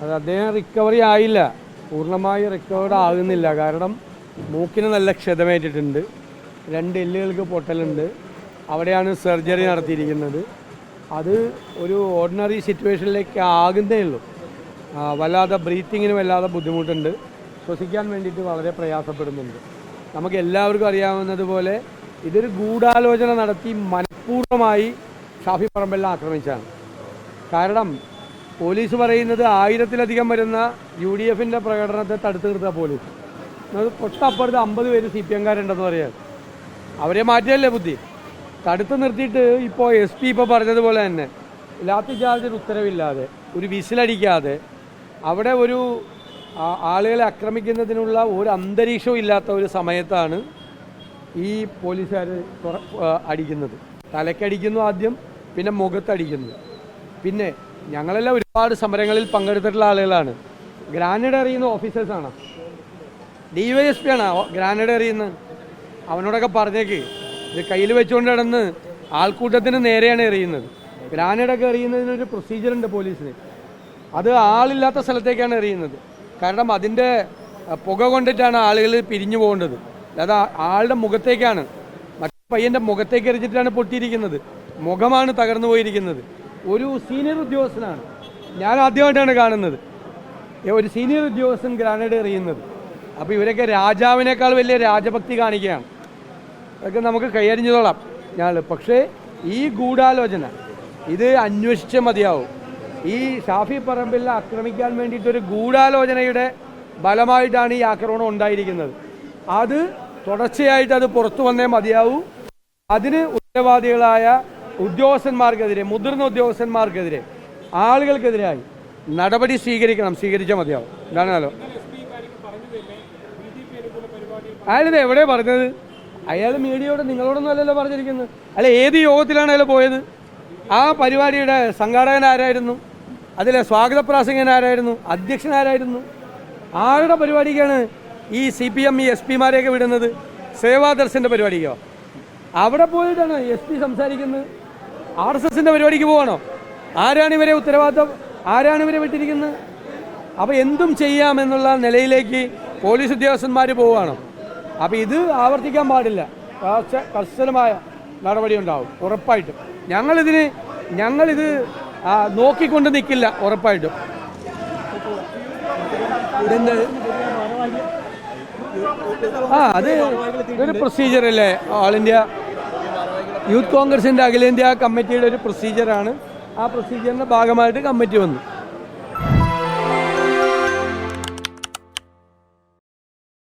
അത് അദ്ദേഹം റിക്കവറി ആയില്ല. പൂർണമായി റിക്കവർ ആകുന്നില്ല. കാരണം മൂക്കിന് നല്ല ക്ഷതമേറ്റിട്ടുണ്ട്. രണ്ട് എല്ലുകൾക്ക് പൊട്ടലുണ്ട്. അവിടെയാണ് സർജറി നടത്തിയിരിക്കുന്നത്. അത് ഒരു ഓർഡിനറി സിറ്റുവേഷനിലേക്ക് ആകുന്നേ ഉള്ളൂ. വല്ലാതെ ബ്രീത്തിങ്ങിന് വല്ലാതെ ബുദ്ധിമുട്ടുണ്ട്. ശ്വസിക്കാൻ വേണ്ടിയിട്ട് വളരെ പ്രയാസപ്പെടുന്നുണ്ട്. നമുക്ക് എല്ലാവർക്കും അറിയാവുന്നതുപോലെ ഇതൊരു ഗൂഢാലോചന നടത്തി മനഃപൂർവമായി ഷാഫി പറമ്പെല്ലാം ആക്രമിച്ചാണ്. കാരണം പോലീസ് പറയുന്നത് ആയിരത്തിലധികം വരുന്ന യു ഡി എഫിന്റെ പ്രകടനത്തെ തടുത്തു നിർത്തുക പോലീസ്. അത് തൊട്ടപ്പുറത്ത് അമ്പത് പേര് സി പി എംകാരുണ്ടെന്ന് പറയാം. അവരെ മാറ്റിയല്ലേ ബുദ്ധി? തടുത്തു നിർത്തിയിട്ട് ഇപ്പോൾ എസ് പി ഇപ്പോൾ പറഞ്ഞതുപോലെ തന്നെ ലാത്തി ചാർജിന് ഉത്തരവില്ലാതെ ഒരു വിസിലടിക്കാതെ അവിടെ ഒരു ആളുകളെ ആക്രമിക്കുന്നതിനുള്ള ഒരു അന്തരീക്ഷവും ഇല്ലാത്ത ഒരു സമയത്താണ് ഈ പോലീസുകാർ അടിക്കുന്നത്. തലക്കടിക്കുന്നു ആദ്യം പിന്നെ മുഖത്തടിക്കുന്നു. പിന്നെ ഞങ്ങളെല്ലാം ഒരുപാട് സമരങ്ങളിൽ പങ്കെടുത്തിട്ടുള്ള ആളുകളാണ്. ഗ്രാനേഡ് എറിയുന്ന ഓഫീസേഴ്സാണ് ഡി വൈ എസ് പി ആണ്. ഗ്രാനേഡ് എറിയുന്നത് അവനോടൊക്കെ പറഞ്ഞേക്ക്. ഇത് കയ്യിൽ വെച്ചുകൊണ്ട് നടന്ന് ആൾക്കൂട്ടത്തിന് നേരെയാണ് എറിയുന്നത്. ഗ്രാനഡൊക്കെ എറിയുന്നതിനൊരു പ്രൊസീജിയർ ഉണ്ട് പോലീസിന്. അത് ആളില്ലാത്ത സ്ഥലത്തേക്കാണ് എറിയുന്നത്. കാരണം അതിന്റെ പുക കൊണ്ടിട്ടാണ് ആളുകൾ പിരിഞ്ഞു പോകേണ്ടത്. അല്ലാതെ ആളുടെ മുഖത്തേക്കാണ്. മറ്റു പയ്യന്റെ മുഖത്തേക്ക് എറിഞ്ഞിട്ടാണ് പൊട്ടിയിരിക്കുന്നത്. മുഖമാണ് തകർന്നു പോയിരിക്കുന്നത്. ഒരു സീനിയർ ഉദ്യോഗസ്ഥനാണ്. ഞാൻ ആദ്യമായിട്ടാണ് കാണുന്നത്. ഒരു സീനിയർ ഉദ്യോഗസ്ഥൻ ഗ്രാനേഡ് എറിയുന്നത്. അപ്പോൾ ഇവരൊക്കെ രാജാവിനേക്കാൾ വലിയ രാജഭക്തി കാണിക്കുകയാണ്. അതൊക്കെ നമുക്ക് കൈയറിഞ്ഞതോളാം ഞാൻ പക്ഷേ ഈ ഗൂഢാലോചന ഇത് അന്വേഷിച്ച മതിയാവും. ഈ ഷാഫി പറമ്പിലിനെ ആക്രമിക്കാൻ വേണ്ടിയിട്ടൊരു ഗൂഢാലോചനയുടെ ഫലമായിട്ടാണ് ഈ ആക്രമണം ഉണ്ടായിരിക്കുന്നത്. അത് തുടർച്ചയായിട്ട് അത് പുറത്തു വന്നേ മതിയാവൂ. അതിന് ഉത്തരവാദികളായ ഉദ്യോഗസ്ഥന്മാർക്കെതിരെ മുതിർന്ന ഉദ്യോഗസ്ഥന്മാർക്കെതിരെ ആളുകൾക്കെതിരായി നടപടി സ്വീകരിക്കണം സ്വീകരിച്ചാൽ മതിയാവും. ഇതാണല്ലോ അയാളിത് എവിടെ പറഞ്ഞത്? അയാൾ മീഡിയയോട് നിങ്ങളോടൊന്നും അല്ലല്ലോ പറഞ്ഞിരിക്കുന്നത്. അല്ല ഏത് യോഗത്തിലാണ് അയാൾ പോയത്? ആ പരിപാടിയുടെ സംഘാടകൻ ആരായിരുന്നു? അതിലെ സ്വാഗത പ്രാസംഗൻ ആരായിരുന്നു? അധ്യക്ഷൻ ആരായിരുന്നു? ആരുടെ പരിപാടിക്കാണ് ഈ സി പി എം ഈ എസ് പിമാരെയൊക്കെ വിടുന്നത്? സേവാദർശന്റെ പരിപാടിക്കോ? അവിടെ പോയിട്ടാണ് എസ് പി സംസാരിക്കുന്നത്. ആർ എസ് എസിന്റെ പരിപാടിക്ക് പോവാണോ ആരാണ് ഇവരെ ഉത്തരവാദിത്തം? ആരാണ് ഇവരെ വിട്ടിരിക്കുന്നത്? അപ്പോൾ എന്തും ചെയ്യാമെന്നുള്ള നിലയിലേക്ക് പോലീസ് ഉദ്യോഗസ്ഥന്മാർ പോവുകയാണ്. അപ്പോൾ ഇത് ആവർത്തിക്കാൻ പാടില്ല. കർശ- കർശനമായ നടപടി ഉണ്ടാവും ഉറപ്പായിട്ടും. ഞങ്ങളിതിന് ഞങ്ങളിത് നോക്കിക്കൊണ്ട് നിൽക്കില്ല ഉറപ്പായിട്ടും. ആ അത് ഒരു പ്രൊസീജിയർ അല്ലേ ഓൾ ഇന്ത്യ യൂത്ത് കോൺഗ്രസിന്റെ അഖിലേന്ത്യാ കമ്മിറ്റിയുടെ ഒരു പ്രൊസീജിയറാണ് ആ പ്രൊസീജിയറിന്റെ ഭാഗമായിട്ട് കമ്മിറ്റി വന്നു.